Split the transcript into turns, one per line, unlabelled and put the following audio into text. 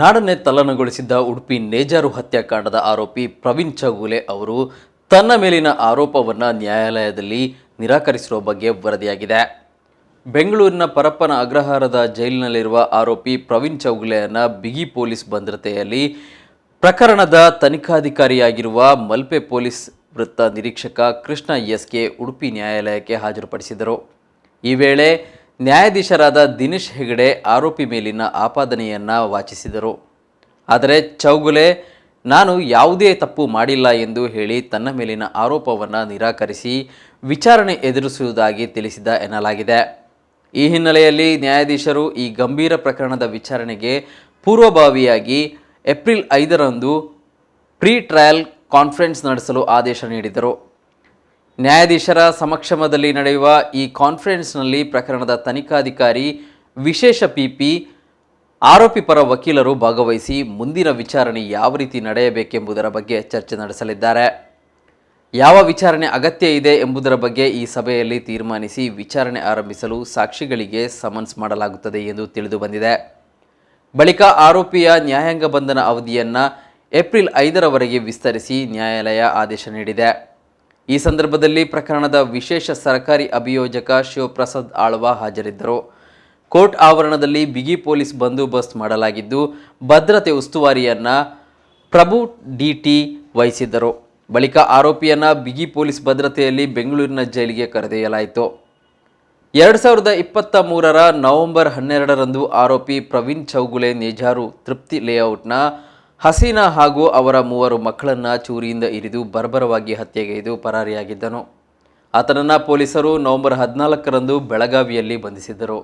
ನಾಡನ್ನೇ ತಲ್ಲಣಗೊಳಿಸಿದ್ದ ಉಡುಪಿ ನೇಜಾರು ಹತ್ಯಾಕಾಂಡದ ಆರೋಪಿ ಪ್ರವೀಣ್ ಚಗುಲೆ ಅವರು ತನ್ನ ಮೇಲಿನ ಆರೋಪವನ್ನು ನ್ಯಾಯಾಲಯದಲ್ಲಿ ನಿರಾಕರಿಸಿರುವ ಬಗ್ಗೆ ವರದಿಯಾಗಿದೆ. ಬೆಂಗಳೂರಿನ ಪರಪ್ಪನ ಅಗ್ರಹಾರದ ಜೈಲಿನಲ್ಲಿರುವ ಆರೋಪಿ ಪ್ರವೀಣ್ ಚೌಗುಲೆಯನ್ನು ಬಿಗಿ ಪೊಲೀಸ್ ಭದ್ರತೆಯಲ್ಲಿ ಪ್ರಕರಣದ ತನಿಖಾಧಿಕಾರಿಯಾಗಿರುವ ಮಲ್ಪೆ ಪೊಲೀಸ್ ವೃತ್ತ ನಿರೀಕ್ಷಕ ಕೃಷ್ಣ ಎಸ್ಕೆ ಉಡುಪಿ ನ್ಯಾಯಾಲಯಕ್ಕೆ ಹಾಜರುಪಡಿಸಿದರು. ಈ ವೇಳೆ ನ್ಯಾಯಾಧೀಶರಾದ ದಿನೇಶ್ ಹೆಗಡೆ ಆರೋಪಿ ಮೇಲಿನ ಆಪಾದನೆಯನ್ನು ವಾಚಿಸಿದರು. ಆದರೆ ಚೌಗುಲೆ, ನಾನು ಯಾವುದೇ ತಪ್ಪು ಮಾಡಿಲ್ಲ ಎಂದು ಹೇಳಿ ತನ್ನ ಮೇಲಿನ ಆರೋಪವನ್ನು ನಿರಾಕರಿಸಿ ವಿಚಾರಣೆ ಎದುರಿಸುವುದಾಗಿ ತಿಳಿಸಿದ ಎನ್ನಲಾಗಿದೆ. ಈ ಹಿನ್ನೆಲೆಯಲ್ಲಿ ನ್ಯಾಯಾಧೀಶರು ಈ ಗಂಭೀರ ಪ್ರಕರಣದ ವಿಚಾರಣೆಗೆ ಪೂರ್ವಭಾವಿಯಾಗಿ ಏಪ್ರಿಲ್ ಐದರಂದು ಪ್ರೀ ಟ್ರಯಲ್ ಕಾನ್ಫರೆನ್ಸ್ ನಡೆಸಲು ಆದೇಶ ನೀಡಿದರು. ನ್ಯಾಯಾಧೀಶರ ಸಮಕ್ಷಮದಲ್ಲಿ ನಡೆಯುವ ಈ ಕಾನ್ಫರೆನ್ಸ್ನಲ್ಲಿ ಪ್ರಕರಣದ ತನಿಖಾಧಿಕಾರಿ, ವಿಶೇಷ ಪಿಪಿ, ಆರೋಪಿ ಪರ ವಕೀಲರು ಭಾಗವಹಿಸಿ ಮುಂದಿನ ವಿಚಾರಣೆ ಯಾವ ರೀತಿ ನಡೆಯಬೇಕೆಂಬುದರ ಬಗ್ಗೆ ಚರ್ಚೆ ನಡೆಸಲಿದ್ದಾರೆ. ಯಾವ ವಿಚಾರಣೆ ಅಗತ್ಯ ಇದೆ ಎಂಬುದರ ಬಗ್ಗೆ ಈ ಸಭೆಯಲ್ಲಿ ತೀರ್ಮಾನಿಸಿ ವಿಚಾರಣೆ ಆರಂಭಿಸಲು ಸಾಕ್ಷಿಗಳಿಗೆ ಸಮನ್ಸ್ ಮಾಡಲಾಗುತ್ತದೆ ಎಂದು ತಿಳಿದು ಬಂದಿದೆ. ಬಳಿಕ ಆರೋಪಿಯ ನ್ಯಾಯಾಂಗ ಬಂಧನ ಅವಧಿಯನ್ನು ಏಪ್ರಿಲ್ ಐದರವರೆಗೆ ವಿಸ್ತರಿಸಿ ನ್ಯಾಯಾಲಯ ಆದೇಶ ನೀಡಿದೆ. ಈ ಸಂದರ್ಭದಲ್ಲಿ ಪ್ರಕರಣದ ವಿಶೇಷ ಸರ್ಕಾರಿ ಅಭಿಯೋಜಕ ಶಿವಪ್ರಸಾದ್ ಆಳ್ವ ಹಾಜರಿದ್ದರು. ಕೋರ್ಟ್ ಆವರಣದಲ್ಲಿ ಬಿಗಿ ಪೊಲೀಸ್ ಬಂದೋಬಸ್ತ್ ಮಾಡಲಾಗಿದ್ದು, ಭದ್ರತೆ ಉಸ್ತುವಾರಿಯನ್ನ ಪ್ರಭು ಡಿಟಿ ವಹಿಸಿದ್ದರು. ಬಳಿಕ ಆರೋಪಿಯನ್ನ ಬಿಗಿ ಪೊಲೀಸ್ ಭದ್ರತೆಯಲ್ಲಿ ಬೆಂಗಳೂರಿನ ಜೈಲಿಗೆ ಕರೆದೊಯ್ಯಲಾಯಿತು. ಎರಡು ಸಾವಿರದ ಇಪ್ಪತ್ತ ಮೂರರ ನವೆಂಬರ್ ಹನ್ನೆರಡರಂದು ಆರೋಪಿ ಪ್ರವೀಣ್ ಚೌಗುಲೆ ನೇಜಾರು ತೃಪ್ತಿ ಲೇಔಟ್ನ ಹಸೀನಾ ಹಾಗೂ ಅವರ ಮೂವರು ಮಕ್ಕಳನ್ನು ಚೂರಿಯಿಂದ ಇರಿದು ಬರ್ಬರವಾಗಿ ಹತ್ಯೆಗೈದು ಪರಾರಿಯಾಗಿದ್ದನು. ಆತನನ್ನು ಪೊಲೀಸರು ನವೆಂಬರ್ ಹದಿನಾಲ್ಕರಂದು ಬೆಳಗಾವಿಯಲ್ಲಿ ಬಂಧಿಸಿದ್ದರು.